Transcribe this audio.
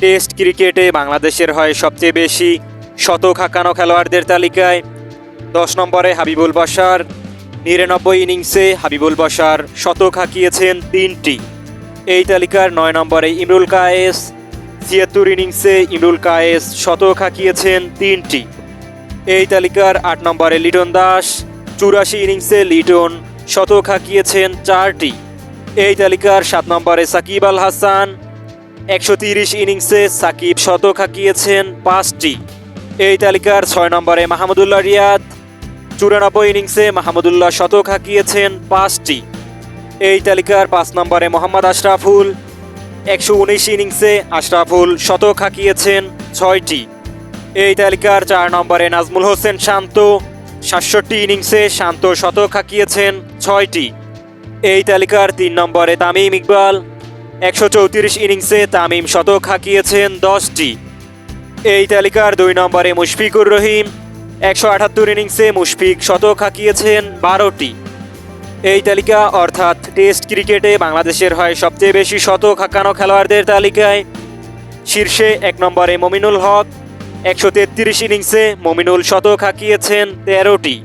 Test ক্রিকেটে বাংলাদেশের হয় সবচেয়ে বেশি শতক হাঁকানো খেলোয়াড়দের তালিকায়। দশ নম্বরে হাবিবুল বাসার নিরানব্বই ইনিংসে হাবিবুল বাসার শতক হাঁকিয়েছেন তিনটি। এই তালিকার নয় নম্বরে ইমরুল কায়েস, ছিয়াত্তর ইনিংসে ইমরুল কায়েস শতক হাঁকিয়েছেন তিনটি। এই তালিকার আট নম্বরে লিটন দাস, চুরাশি ইনিংসে লিটন শতক হাঁকিয়েছেন চারটি। এই তালিকার সাত নম্বরে সাকিব আল হাসান একশো তিরিশ ইনিংসে সাকিব শতক হাঁকিয়েছেন পাঁচটি। এই তালিকার ছয় নম্বরে মাহমুদুল্লাহ রিয়াদ, চুরানব্বই ইনিংসে মাহমুদুল্লাহ শতক হাঁকিয়েছেন পাঁচটি। এই তালিকার পাঁচ নম্বরে মোহাম্মদ আশরাফুল, একশো উনিশ ইনিংসে আশরাফুল শতক হাঁকিয়েছেন ছয়টি। এই তালিকার চার নম্বরে নাজমুল হোসেন শান্ত, সাতষট্টি ইনিংসে শান্ত শতক হাঁকিয়েছেন ছয়টি। এই তালিকার তিন নম্বরে তামিম ইকবাল একশো চৌত্রিশ ইনিংসে তামিম শতক হাঁকিয়েছেন দশটি। এই তালিকার দুই নম্বরে মুশফিকুর রহিম, একশো আটাত্তর ইনিংসে মুশফিক শতক হাঁকিয়েছেন বারোটি। এই তালিকা অর্থাৎ টেস্ট ক্রিকেটে বাংলাদেশের হয় সবচেয়ে বেশি শতক হাঁকানো খেলোয়াড়দের তালিকায়। শীর্ষে এক নম্বরে মমিনুল হক, একশো তেত্রিশ ইনিংসে মমিনুল শতক হাঁকিয়েছেন তেরোটি।